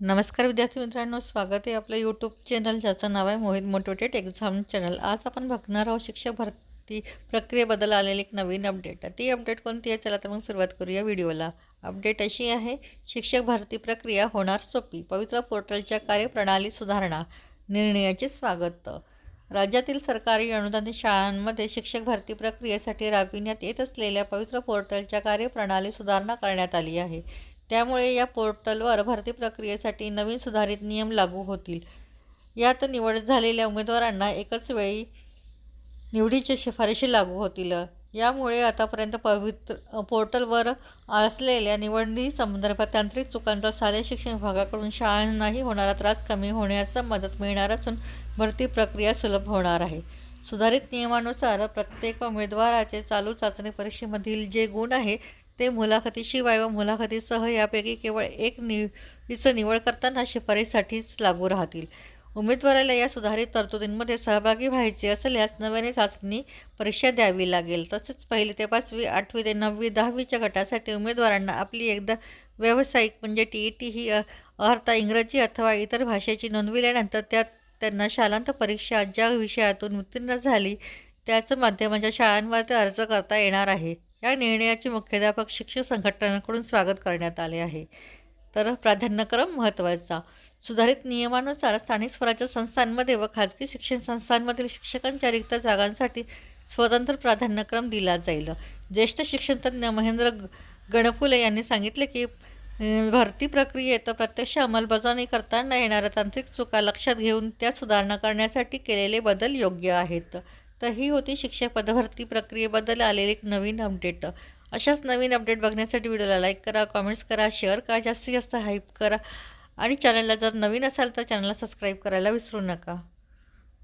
नमस्कार विद्यार्थी मित्रांनो स्वागत आहे आपलं यूट्यूब चॅनल ज्याचं नाव आहे मोहित मोटिवेटेड एक्झाम चॅनल आज आपण बघणार आहोत शिक्षक भरती प्रक्रियेबद्दल आलेली एक नवीन अपडेट ती अपडेट कोणती आहे? चला तर मग सुरुवात करूया व्हिडिओला. अपडेट अशी आहे शिक्षक भरती प्रक्रिया होणार सोपी पवित्र पोर्टलच्या कार्यप्रणाली सुधारणा निर्णयाचे स्वागत. राज्यातील सरकारी अनुदानित शाळांमध्ये शिक्षक भरती प्रक्रियेसाठी राबविण्यात येत असलेल्या पवित्र पोर्टलच्या कार्यप्रणाली सुधारणा करण्यात आली आहे. त्यामुळे या पोर्टलवर भरती प्रक्रियेसाठी नवीन सुधारित नियम लागू होतील. यात निवड झालेल्या उमेदवारांना एकच वेळी निवडीच्या शिफारशी लागू होतील. यामुळे आतापर्यंत पवित्र पोर्टलवर असलेल्या निवडणी संदर्भात तांत्रिक चुकांचा शालेय शिक्षण विभागाकडून शाळांनाही होणारा त्रास कमी होण्यास मदत मिळणार असून भरती प्रक्रिया सुलभ होणार आहे. सुधारित नियमानुसार प्रत्येक उमेदवाराचे चालू चाचणी परीक्षेमधील जे गुण आहे ते मुलाखतीशिवाय व मुलाखतीसह यापैकी केवळ एक निवडीचं निवड करताना शिफारसीसाठीच लागू राहतील. उमेदवाराला या सुधारित तरतुदींमध्ये सहभागी व्हायचे असल्यास नव्याने चाचणी परीक्षा द्यावी लागेल. तसेच पहिली ते पाचवी आठवी ते नववी दहावीच्या गटासाठी उमेदवारांना आपली एकदा व्यावसायिक म्हणजे टी ई टी ही अर्थ इंग्रजी अथवा इतर भाषेची नोंदविल्यानंतर त्यात त्यांना शालांत परीक्षा ज्या विषयातून उत्तीर्ण झाली त्याच माध्यमाच्या शाळांवर अर्ज करता येणार आहे. या निर्णयाचे मुख्याध्यापक शिक्षक संघटनांकडून स्वागत करण्यात आले आहे. तर प्राधान्यक्रम महत्त्वाचा. सुधारित नियमानुसार स्थानिक स्वराज्य संस्थांमध्ये व खाजगी शिक्षण संस्थांमधील शिक्षकांच्या रिक्त जागांसाठी स्वतंत्र प्राधान्यक्रम दिला जाईल. ज्येष्ठ शिक्षणतज्ञ महेंद्र गणफुले यांनी सांगितले की भरती प्रक्रियेत प्रत्यक्ष अंमलबजावणी करताना येणाऱ्या तांत्रिक चुका लक्षात घेऊन त्या सुधारणा करण्यासाठी केलेले बदल योग्य आहेत. तर ही होती शिक्षक पदभरती प्रक्रियेबद्दल आलेली एक नवीन अपडेट अशाच नवीन अपडेट बघण्यासाठी व्हिडिओला लाईक करा कमेंट्स करा शेअर करा जास्तीत जास्त हाईप करा. आणि चॅनलला जर नवीन असाल तर चॅनलला सबस्क्राईब करायला विसरू नका.